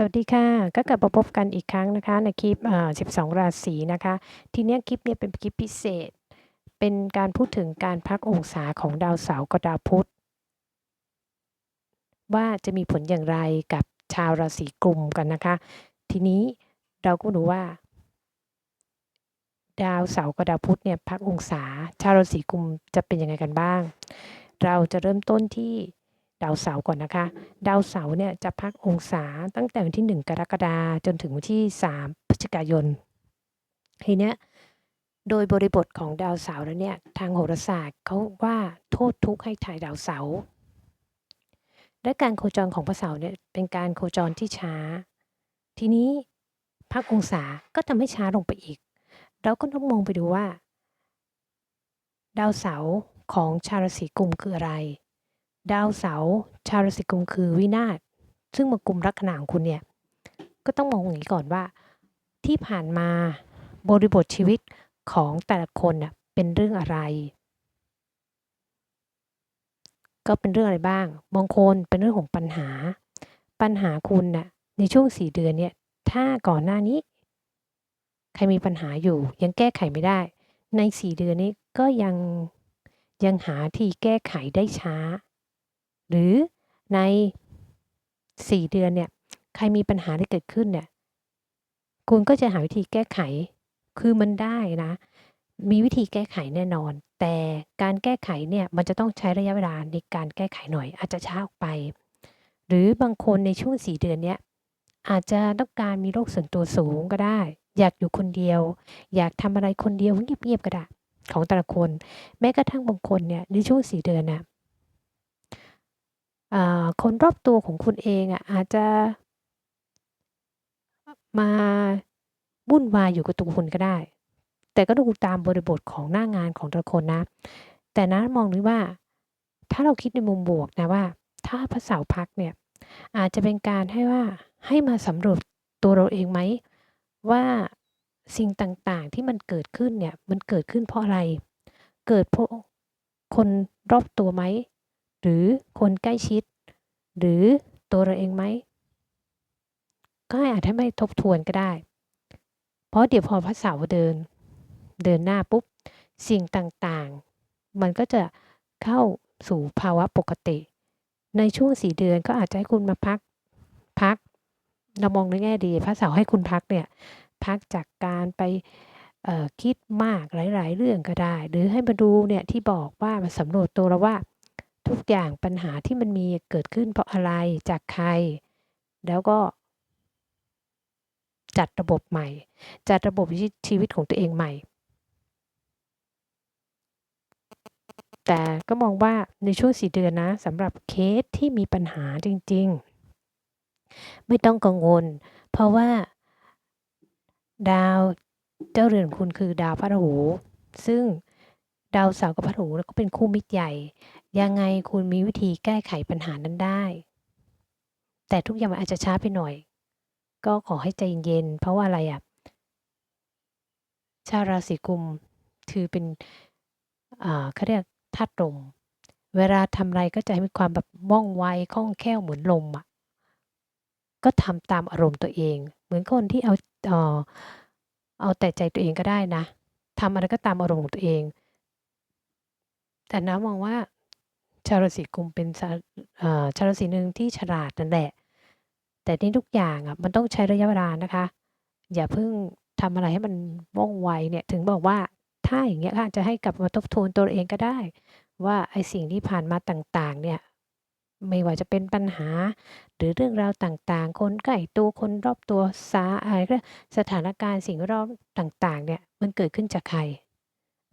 สวัสดีค่ะ ก็กลับมาพบกันอีกครั้งนะคะ ในคลิปอ่อ12 ราศีนะคะ ทีนี้คลิปเนี้ยเป็นคลิปพิเศษ เป็นการพูดถึงการพักองศาของดาวเสาร์กับดาวพุธ ว่าจะมีผลอย่างไรกับชาวราศีกลุ่มกันนะคะ ทีนี้เราก็รู้ว่า ดาวเสาร์กับดาวพุธเนี่ยพักองศา ชาวราศีกลุ่มจะเป็นยังไงกันบ้าง เราจะเริ่มต้นที่ ดาวเสาร์ก่อนนะคะ ดาวเสาร์เนี่ยจะพักองศาตั้งแต่วันที่ 1 กรกฎาคมจนถึงวันที่ 3 พฤศจิกายน ทีเนี้ยโดยบริบทของดาวเสาร์แล้วเนี่ยทางโหราศาสตร์เขาว่าโทษทุกข์ให้ถ่ายดาวเสาร์และการโคจรของพระเสาร์เนี่ยเป็นการโคจรที่ช้า ทีนี้พักองศาก็ทำให้ช้าลงไปอีก เราก็ต้องมองไปดูว่า ดาวเสาร์ของชาวราศีกุมคืออะไร ดาวเสาร์ชาวราศีกุมคือวินาศซึ่งมากุมลัคนาของคุณเนี่ยก็ต้องมองอย่างนี้ก่อนว่า ที่ผ่านมาบริบทชีวิตของแต่ละคนน่ะเป็นเรื่องอะไร ก็เป็นเรื่องอะไรบ้างบางคนเป็นเรื่องของปัญหา ปัญหาคุณน่ะในช่วงสี่เดือนเนี่ยถ้าก่อนหน้านี้ ใครมีปัญหาอยู่ ยังแก้ไขไม่ได้ ในสี่เดือนนี้ก็ยังยังหาที่แก้ไขได้ช้า หรือใน 4 เดือนเนี่ยใครมีปัญหาที่เกิดขึ้นเนี่ยคุณก็จะหาวิธีแก้ไข คือมันได้นะ มีวิธีแก้ไขแน่นอน แต่การแก้ไขเนี่ยมันจะต้องใช้ระยะเวลาในการแก้ไขหน่อย อาจจะช้าออกไป หรือบางคนในช่วง 4 เดือนเนี้ยอาจจะต้องการมีโรคส่วนตัวสูงก็ได้ อยากอยู่คนเดียว อยากทำอะไรคนเดียวเงียบๆก็ได้ของแต่ละคน แม้กระทั่งบางคนเนี่ยในช่วง 4 เดือนน่ะ คนรอบตัวของคุณเองอะอาจจะมาวุ่นวายอยู่กับตัวคุณก็ได้ แต่ก็ดูตามบริบทของหน้างานของแต่ละคนนะ แต่นะมองดูว่า ถ้าเราคิดในมุมบวกนะว่า ถ้าพระเสาร์พักเนี่ยอาจจะเป็นการให้ว่าให้มาสำรวจตัวเราเองไหมว่าสิ่งต่างๆที่มันเกิดขึ้นเนี่ยมันเกิดขึ้นเพราะอะไร เกิดเพราะคนรอบตัวไหม หรือคนใกล้ชิด หรือตัวเราเองไหมก็อาจจะไม่ทบทวนก็ได้ เพราะเดี๋ยวพอพระเสาเดิน เดินหน้าปุ๊บ สิ่งต่างๆ มันก็จะเข้าสู่ภาวะปกติ ในช่วงสี่เดือนก็อาจจะให้คุณมาพักพักเรามองในแง่ดี พระเสาให้คุณพักเนี่ย พักจากการไปคิดมากหลาย ๆ เรื่องก็ได้ หรือให้มาดูเนี่ยที่บอกว่ามาสำรวจตัวเราว่า ทุกอย่างปัญหาที่มันมีเกิดขึ้นเพราะอะไรจากใคร แล้วก็ จัดระบบใหม่ จัดระบบชีวิตของตัวเองใหม่ แต่ก็มองว่าในช่วงสี่เดือนนะสำหรับเคสที่มีปัญหาจริง ๆ ไม่ต้องกังวล เพราะว่า ดาวเจ้าเรือนคุณคือดาวพระราหูซึ่ง ดาวเสาร์กับพระราหูก็เป็นคู่มิตรใหญ่ ยังไงคุณมีวิธีแก้ไขปัญหานั้นได้ แต่ทุกอย่างมันอาจจะช้าไปหน่อย ก็ขอให้ใจเย็นเพราะว่าอะไรอะ่ะ ชาวราศีกุมถือเป็นอ่าเขาเรียกธาตุลม เวลาทำอะไรก็จะมีความแบบว่องไวคล่องแคล่วเหมือนลมอะ ก็ทำตามอารมณ์ตัวเอง เหมือนคนที่เอาเออเอาแต่ใจตัวเองก็ได้นะทำอะไรก็ตามอารมณ์ของตัวเอง แต่นะมองว่า ชาวราศีกุมเป็นชาชาวราศีหนึ่งที่ฉลาดนั่นแหละ แต่นี่ทุกอย่างอะมันต้องใช้ระยะเวลานะคะ อย่าเพิ่งทำอะไรให้มันว่องไวเนี่ย ถึงบอกว่าถ้าอย่างเงี้ยค่ะจะให้กลับมาทบทวนตัวเองก็ได้ ว่าไอ้สิ่งที่ผ่านมาต่างๆ เนี่ย ไม่ว่าจะเป็นปัญหา หรือเรื่องราวต่างๆ คนใกล้ตัวคนรอบตัวสาอะไรก็สถานการณ์สิ่งรอบต่าง ๆ เนี่ยมันเกิดขึ้นจากใคร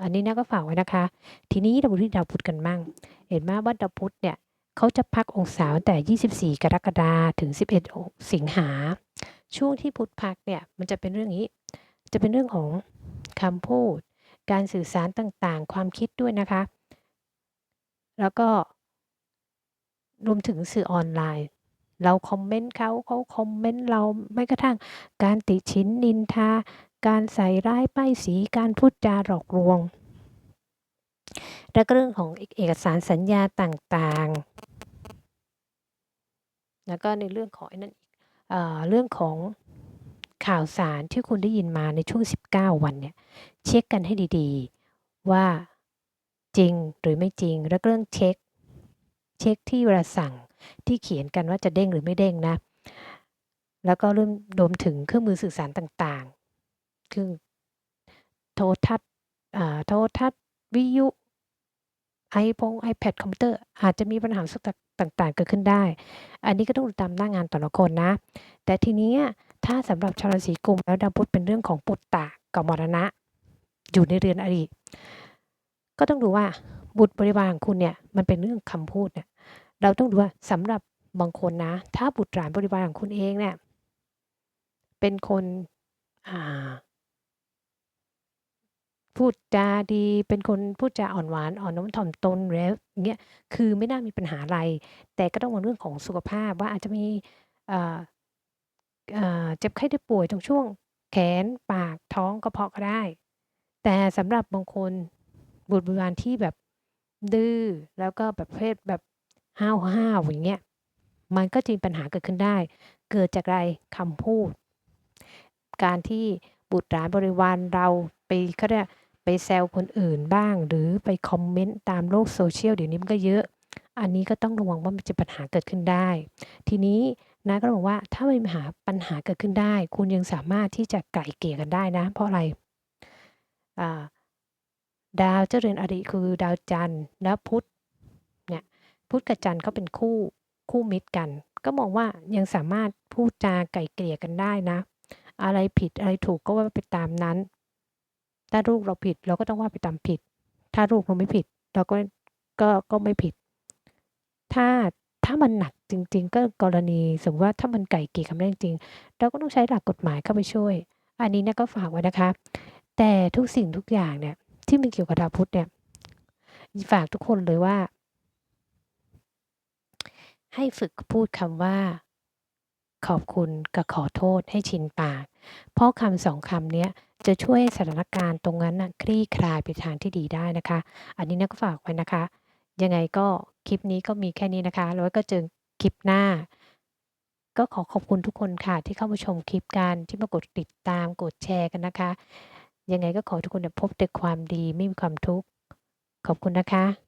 อันนี้นะก็ฝากไว้นะคะ ทีนี้เราดูที่ดาวพุธกันมั่ง เห็นไหมว่าดาวพุธเนี่ยเขาจะพักองศาตั้งแต่ 24 กรกฎาคมถึง 11 สิงหา ช่วงที่พุธพักเนี่ยมันจะเป็นเรื่องนี้ จะเป็นเรื่องของคำพูด การสื่อสารต่างๆ ความคิดด้วยนะคะ แล้วก็รวมถึงสื่อออนไลน์ เราคอมเมนต์เขาเขาคอมเมนต์เราไม่กระทั่งการติชินนินทา การใส่ร้ายป้ายสีการพูดจาหลอกลวง แล้วก็เรื่องของเอกสารสัญญาต่างๆ แล้วก็ในเรื่องของนั่นอีกเเรื่องของข่าวสารที่คุณได้ยินมาในช่วง 19 วันเนี่ยเช็คกันให้ดีๆ ว่าจริงหรือไม่จริง แล้วก็เรื่องเช็ค เช็คที่เวลาสั่งที่เขียนกันว่าจะเด้งหรือไม่เด้งนะ แล้วก็เริ่มรวมถึงเครื่องมือสื่อสารต่าง ๆคือโทรทัศน์โทรทัศน์วิทยุไอพง iPad คอมพิวเตอร์อาจจะมีปัญหาสักต่างๆ เกิดขึ้นได้ อันนี้ก็ต้องดูตามหน้างานแต่ละคนนะ แต่ทีนี้ถ้าสำหรับชาวราศีกุมแล้วดาวพุธเป็นเรื่องของปุตตะกับมรณะ อยู่ในเรือนอริก็ต้องดูว่าบุตรบริวารของคุณเนี่ยมันเป็นเรื่องคำพูดเนี่ยเราต้องดูว่าสำหรับบางคนนะ ถ้าบุตรหลานบริวารของคุณเองเนี่ยเป็นคนอ่า พูดจาดี เป็นคนพูดจาอ่อนหวานอ่อนน้อมถ่อมตนแล้วเงี้ยคือไม่น่ามีปัญหาอะไร แต่ก็ต้องมองเรื่องของสุขภาพว่าอาจจะมีเจ็บไข้ได้ป่วยตรงช่วงแขนปากท้องกระเพาะก็ได้ แต่สำหรับบางคนบุตรบริวารที่แบบดื้อแล้วก็แบบเภทแบบห้าวๆอย่างเงี้ยมันก็จะมีปัญหาเกิดขึ้นได้ เกิดจากอะไรคำพูด การที่บุตรหลานบริวารเราไปเขาเรียก ไปแซวคนอื่นบ้าง หรือไปคอมเมนต์ตามโลกโซเชียลเดี๋ยวนี้มันก็เยอะ อันนี้ก็ต้องระวังว่ามันจะปัญหาเกิดขึ้นได้ ทีนี้นะก็บอกว่าถ้ามีปัญหาปัญหาเกิดขึ้นได้ คุณยังสามารถที่จะไก่เกลี่ยกันได้นะ เพราะอะไราดาวเจ้าเรือนอริคือดาวจันทร์และพุธเนี่ยพุธกับจันทร์เขาเป็นคู่คู่มิตรกัน ก็มองว่ายังสามารถพูดจาไก่เกลี่ยกันได้นะ อะไรผิดอะไรถูกก็ว่าไปตามนั้น ถ้าลูกเราผิดเราก็ต้องว่าไปตามผิด ถ้าลูกเราไม่ผิด เราก็ก็ก็ไม่ผิด ถ้าถ้ามันหนักจริง ๆ ก็กรณีสมมติว่าถ้ามันไก่เกี่ยกันได้จริง เราก็ต้องใช้หลักกฎหมายเข้าไปช่วย อันนี้นะก็ฝากไว้นะคะ แต่ทุกสิ่งทุกอย่างเนี่ย ที่มันเกี่ยวกับดาวพุธเนี่ยฝากทุกคนเลยว่า ให้ฝึกพูดคำว่า ขอบคุณกับขอโทษให้ชินปาก เพราะคำสองคำเนี้ย จะช่วยสถานการณ์ตรงนั้นนะคลี่คลายไปทางที่ดีได้นะคะ อันนี้นะก็ฝากไว้นะคะ ยังไงก็คลิปนี้ก็มีแค่นี้นะคะ แล้วก็เจอคลิปหน้า ก็ขอขอบคุณทุกคนค่ะ ที่เข้ามาชมคลิปกันที่มากดติดตามกดแชร์กันนะคะ ยังไงก็ขอทุกคนพบแต่ความดีไม่มีความทุกข์ขอบคุณนะคะ